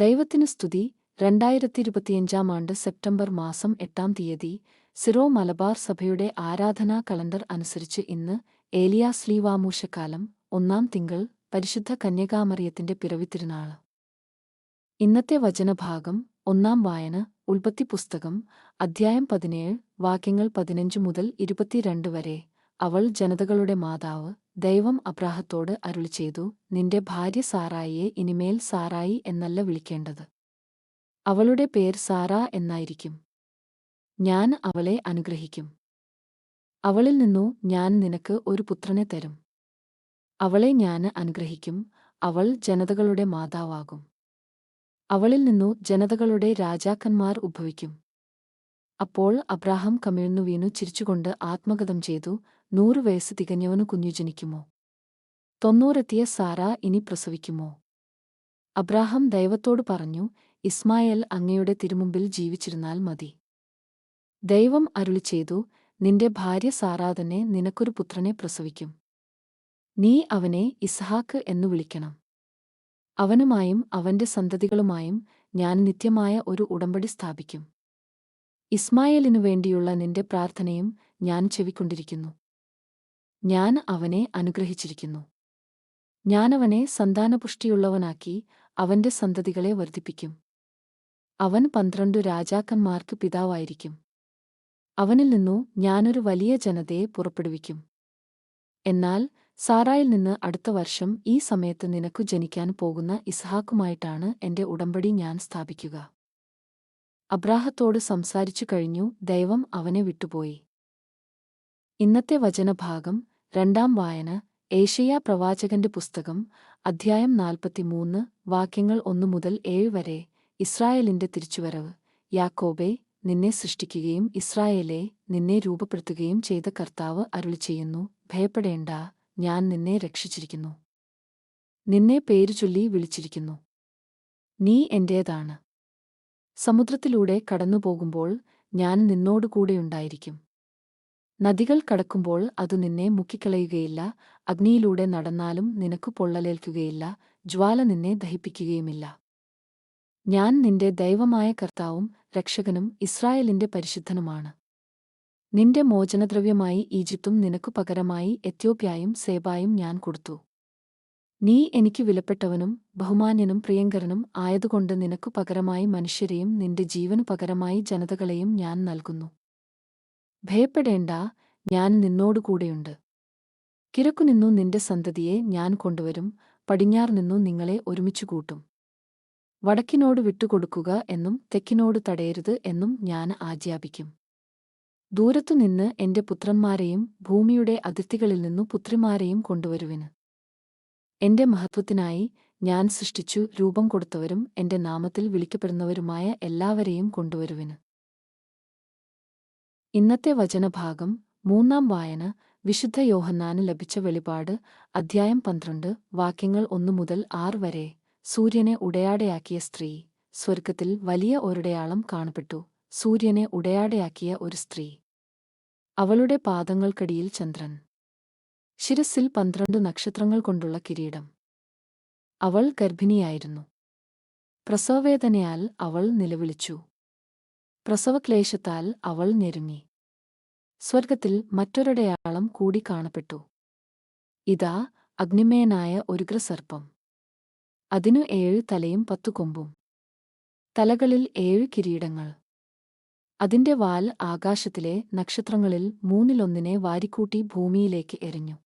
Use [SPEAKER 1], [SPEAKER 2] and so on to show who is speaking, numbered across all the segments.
[SPEAKER 1] ദൈവത്തിനു സ്തുതി. രണ്ടായിരത്തി ഇരുപത്തിയഞ്ചാം ആണ്ട് സെപ്റ്റംബർ മാസം എട്ടാം തീയതി സിറോ മലബാർ സഭയുടെ ആരാധനാ കലണ്ടർ അനുസരിച്ച് ഇന്ന് ഏലിയാ സ്ലീവാമൂഷക്കാലം ഒന്നാം തിങ്കൾ പരിശുദ്ധ കന്യകാമറിയത്തിന്റെ പിറവിത്തിരുനാൾ ഇന്നത്തെ വചനഭാഗം ഒന്നാം വായന ഉൽപ്പത്തി പുസ്തകം അധ്യായം പതിനേഴ് വാക്യങ്ങൾ പതിനഞ്ച് മുതൽ ഇരുപത്തിരണ്ട് വരെ. അവൾ ജനതകളുടെ മാതാവ് ദൈവം അബ്രാഹത്തോട് അരുളി ചെയ്തു നിന്റെ ഭാര്യ സാറായിയെ ഇനിമേൽ സാറായി എന്നല്ല വിളിക്കേണ്ടത്. അവളുടെ പേര് സാറ എന്നായിരിക്കും. ഞാൻ അവളെ അനുഗ്രഹിക്കും. അവളിൽ നിന്നു ഞാൻ നിനക്ക് ഒരു പുത്രനെ തരും. അവളെ ഞാൻ അനുഗ്രഹിക്കും അവൾ ജനതകളുടെ മാതാവാകും. അവളിൽ നിന്നു ജനതകളുടെ രാജാക്കന്മാർ ഉദ്ഭവിക്കും അപ്പോൾ അബ്രാഹം കമിഴ്ന്നു വീണു ചിരിച്ചുകൊണ്ട് ആത്മഗതം ചെയ്തു നൂറു വയസ്സ് തികഞ്ഞവനു കുഞ്ഞു ജനിക്കുമോ? തൊണ്ണൂറെത്തിയ സാറ ഇനി പ്രസവിക്കുമോ? അബ്രാഹം ദൈവത്തോട് പറഞ്ഞു ഇസ്മായേൽ അങ്ങയുടെ തിരുമുമ്പിൽ ജീവിച്ചിരുന്നാൽ മതി. ദൈവം അരുളി ചെയ്തു നിന്റെ ഭാര്യ സാറാ തന്നെ നിനക്കൊരു പുത്രനെ പ്രസവിക്കും. നീ അവനെ ഇസ്ഹാക്ക് എന്നു വിളിക്കണം. അവനുമായും അവന്റെ സന്തതികളുമായും ഞാൻ നിത്യമായ ഒരു ഉടമ്പടി സ്ഥാപിക്കും. ഇസ്മായേലിനു വേണ്ടിയുള്ള നിന്റെ പ്രാർത്ഥനയും ഞാൻ ചെവിക്കൊണ്ടിരിക്കുന്നു. ഞാൻ അവനെ അനുഗ്രഹിച്ചിരിക്കുന്നു. ഞാനവനെ സന്താനപുഷ്ടിയുള്ളവനാക്കി അവന്റെ സന്തതികളെ വർദ്ധിപ്പിക്കും. അവൻ പന്ത്രണ്ടു രാജാക്കന്മാർക്ക് പിതാവായിരിക്കും. അവനിൽ നിന്നു ഞാനൊരു വലിയ ജനതയെ പുറപ്പെടുവിക്കും. എന്നാൽ സാറായിൽ നിന്ന് അടുത്ത വർഷം ഈ സമയത്ത് നിനക്കു ജനിക്കാൻ പോകുന്ന ഇസ്ഹാക്കുമായിട്ടാണ് എന്റെ ഉടമ്പടി ഞാൻ സ്ഥാപിക്കുക. അബ്രാഹത്തോട് സംസാരിച്ചു കഴിഞ്ഞു ദൈവം അവനെ വിട്ടുപോയി. ഇന്നത്തെ വചനഭാഗം രണ്ടാം വായന ഏഷ്യ പ്രവാചകന്റെ പുസ്തകം അധ്യായം നാൽപ്പത്തിമൂന്ന് വാക്യങ്ങൾ ഒന്നു മുതൽ ഏഴ് വരെ ഇസ്രായേലിന്റെ തിരിച്ചുവരവ്. യാക്കോബെ നിന്നെ സൃഷ്ടിക്കുകയും ഇസ്രായേലെ നിന്നെ രൂപപ്പെടുത്തുകയും ചെയ്ത കർത്താവ് അരുളി ചെയ്യുന്നു. ഭയപ്പെടേണ്ട ഞാൻ നിന്നെ രക്ഷിച്ചിരിക്കുന്നു. നിന്നെ പേരുചൊല്ലി വിളിച്ചിരിക്കുന്നു. നീ എന്റേതാണ്. സമുദ്രത്തിലൂടെ കടന്നുപോകുമ്പോൾ ഞാൻ നിന്നോടുകൂടെയുണ്ടായിരിക്കും. നദികൾ കടക്കുമ്പോൾ അതു നിന്നെ മുക്കിക്കളയുകയില്ല. അഗ്നിയിലൂടെ നടന്നാലും നിനക്കു പൊള്ളലേൽക്കുകയില്ല. ജ്വാല നിന്നെ ദഹിപ്പിക്കുകയുമില്ല. ഞാൻ നിന്റെ ദൈവമായ കർത്താവും രക്ഷകനും ഇസ്രായേലിന്റെ പരിശുദ്ധനുമാണ്. നിന്റെ മോചനദ്രവ്യമായി ഈജിപ്തും നിനക്കു പകരമായി എത്യോപ്യായും സേബായും ഞാൻ കൊടുത്തു. നീ എനിക്ക് വിലപ്പെട്ടവനും ബഹുമാന്യനും പ്രിയങ്കരനും ആയതുകൊണ്ട് നിനക്കു പകരമായി മനുഷ്യരെയും നിന്റെ ജീവനു പകരമായി ജനതകളെയും ഞാൻ നൽകുന്നു. ഭയപ്പെടേണ്ട ഞാൻ നിന്നോടുകൂടെയുണ്ട് കിഴക്കുനിന്നു നിന്റെ സന്തതിയെ ഞാൻ കൊണ്ടുവരും പടിഞ്ഞാർ നിന്നു നിങ്ങളെ ഒരുമിച്ചു കൂട്ടും. വടക്കിനോട് വിട്ടുകൊടുക്കുക എന്നും തെക്കിനോട് തടയരുത് എന്നും ഞാൻ ആജ്ഞാപിക്കും. ദൂരത്തുനിന്ന് എന്റെ പുത്രന്മാരെയും ഭൂമിയുടെ അതിർത്തികളിൽ നിന്നു പുത്രിമാരെയും കൊണ്ടുവരുവിന് എന്റെ മഹത്വത്തിനായി ഞാൻ സൃഷ്ടിച്ചു രൂപം കൊടുത്തവരും എന്റെ നാമത്തിൽ വിളിക്കപ്പെടുന്നവരുമായ എല്ലാവരെയും കൊണ്ടുവരുവിന് ഇന്നത്തെ വചനഭാഗം മൂന്നാം വായന വിശുദ്ധ യോഹന്നാന് ലഭിച്ച വെളിപാട് അധ്യായം പന്ത്രണ്ട് വാക്യങ്ങൾ ഒന്നു മുതൽ ആറ് വരെ. സൂര്യനെ ഉടയാടയാക്കിയ സ്ത്രീ. സ്വർഗത്തിൽ വലിയ ഒരിടയാളം കാണപ്പെട്ടു. സൂര്യനെ ഉടയാടയാക്കിയ ഒരു സ്ത്രീ. അവളുടെ പാദങ്ങൾക്കടിയിൽ ചന്ദ്രൻ. ശിരസിൽ പന്ത്രണ്ട് നക്ഷത്രങ്ങൾ കൊണ്ടുള്ള കിരീടം. അവൾ ഗർഭിണിയായിരുന്നു. പ്രസവവേദനയാൽ അവൾ നിലവിളിച്ചു. പ്രസവക്ലേശത്താൽ അവൾ ഞെരുങ്ങി. സ്വർഗത്തിൽ മറ്റൊരടയാളം കൂടി കാണപ്പെട്ടു. ഇതാ അഗ്നിമയനായ ഒരുഗ്രസർപ്പം അതിനു ഏഴ് തലയും പത്തു കൊമ്പും. തലകളിൽ ഏഴ് കിരീടങ്ങൾ. അതിന്റെ വാൽ ആകാശത്തിലെ നക്ഷത്രങ്ങളിൽ മൂന്നിലൊന്നിനെ വാരിക്കൂട്ടി ഭൂമിയിലേക്ക് എറിഞ്ഞു.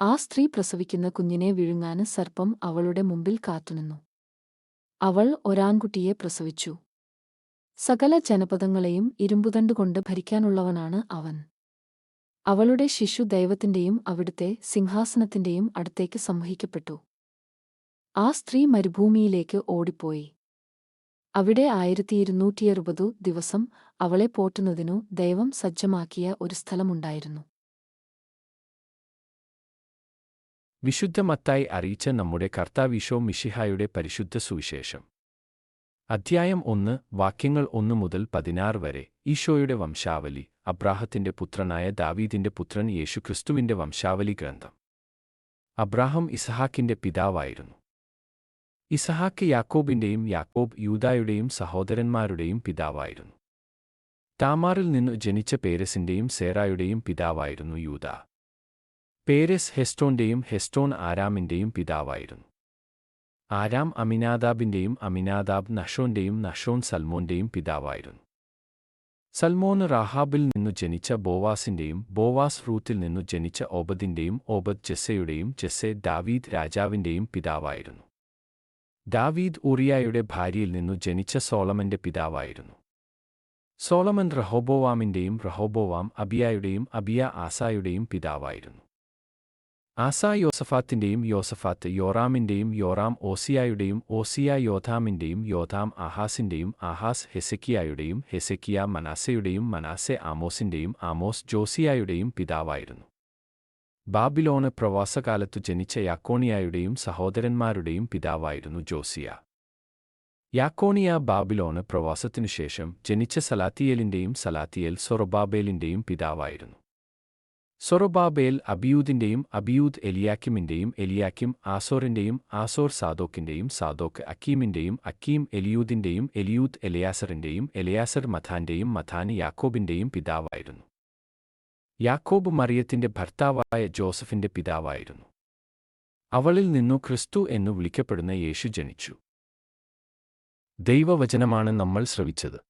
[SPEAKER 1] ആ സ്ത്രീ പ്രസവിക്കുന്ന കുഞ്ഞിനെ വിഴുങ്ങാന് സർപ്പം അവളുടെ മുമ്പിൽ കാത്തുനിന്നു. അവൾ ഒരാൺകുട്ടിയെ പ്രസവിച്ചു. സകല ജനപദങ്ങളെയും ഇരുമ്പുതണ്ടുകൊണ്ട് ഭരിക്കാനുള്ളവനാണ് അവൻ. അവളുടെ ശിശു ദൈവത്തിന്റെയും അവിടുത്തെ സിംഹാസനത്തിന്റെയും അടുത്തേക്ക് സംവഹിക്കപ്പെട്ടു ആ സ്ത്രീ മരുഭൂമിയിലേക്ക് ഓടിപ്പോയി. അവിടെ ആയിരത്തി ഇരുന്നൂറ്റിയറുപതു ദിവസം അവളെ പോറ്റുന്നതിനു ദൈവം സജ്ജമാക്കിയ ഒരു സ്ഥലമുണ്ടായിരുന്നു.
[SPEAKER 2] വിശുദ്ധ മത്തായി അറിയിച്ച നമ്മുടെ കർത്താവിശോ മിഷിഹായുടെ പരിശുദ്ധ സുവിശേഷം. അധ്യായം ഒന്ന് വാക്യങ്ങൾ ഒന്ന് മുതൽ പതിനാറ് വരെ. ഈശോയുടെ വംശാവലി അബ്രാഹത്തിന്റെ പുത്രനായ ദാവീദിന്റെ പുത്രൻ യേശുക്രിസ്തുവിന്റെ വംശാവലി ഗ്രന്ഥം. അബ്രാഹം ഇസഹാക്കിന്റെ പിതാവായിരുന്നു. ഇസഹാക്ക് യാക്കോബിന്റെയും യാക്കോബ് യൂതായുടെയും സഹോദരന്മാരുടെയും പിതാവായിരുന്നു. താമാറിൽ നിന്നു ജനിച്ച പേരസിന്റെയും സേറായുടെയും പിതാവായിരുന്നു യൂത പേരസ് ഹെസ്റ്റോന്റെയും ഹെസ്റ്റോൺ ആരാമിന്റെയും പിതാവായിരുന്നു. ആരാം അമിനാദാബിന്റെയും അമിനാദാബ് നഷോന്റെയും നഷോൻ സൽമോന്റെയും പിതാവായിരുന്നു. സൽമോൻ റാഹാബിൽ നിന്നു ജനിച്ച ബോവാസിന്റെയും ബോവാസ് റൂത്തിൽ നിന്നു ജനിച്ച ഓബദിന്റെയും ഓബദ് ജെസ്സയുടെയും ജെസ്സെ ദാവീദ് രാജാവിന്റെയും പിതാവായിരുന്നു. ദാവീദ് ഉറിയായുടെ ഭാര്യയിൽ നിന്നു ജനിച്ച സോളമന്റെ പിതാവായിരുന്നു. സോളമൻ റഹോബോവാമിന്റെയും റഹോബോവാം അബിയായുടെയും അബിയ ആസായുടെയും പിതാവായിരുന്നു. ആസാ യോസഫാത്തിന്റെയും യോസഫാത്ത് യോറാമിന്റെയും യോറാം ഓസിയായുടെയും ഓസിയ യോധാമിന്റെയും യോധാം ആഹാസിന്റെയും ആഹാസ് ഹെസക്കിയായുടെയും ഹെസക്കിയ മനാസയുടെയും മനാസെ ആമോസിന്റെയും ആമോസ് ജോസിയായുടെയും പിതാവായിരുന്നു. ബാബിലോണ് പ്രവാസകാലത്തു ജനിച്ച യാക്കോണിയായുടെയും സഹോദരന്മാരുടെയും പിതാവായിരുന്നു ജോസിയ. യാക്കോണിയ ബാബിലോണ് പ്രവാസത്തിനുശേഷം ജനിച്ച സലാത്തിയേലിന്റെയും സലാത്തിയേൽ സൊറബാബേലിന്റെയും പിതാവായിരുന്നു. സൊറബാബേൽ അബിയൂദിന്റെയും അബിയൂദ് എലിയാക്കിമിന്റെയും എലിയാക്കിം ആസോറിന്റെയും ആസോർ സാദോക്കിന്റെയും സാദോക്ക് അക്കീമിന്റെയും അക്കീം എലിയൂദിന്റെയും എലിയൂദ് എലയാസറിന്റെയും എലയാസർ മഥാന്റെയും മഥാന് യാക്കോബിന്റെയും പിതാവായിരുന്നു. യാക്കോബ് മറിയത്തിന്റെ ഭർത്താവായ ജോസഫിന്റെ പിതാവായിരുന്നു. അവളിൽ നിന്നു ക്രിസ്തു എന്നു വിളിക്കപ്പെടുന്ന യേശു ജനിച്ചു. ദൈവവചനമാണ് നമ്മൾ ശ്രവിച്ചത്.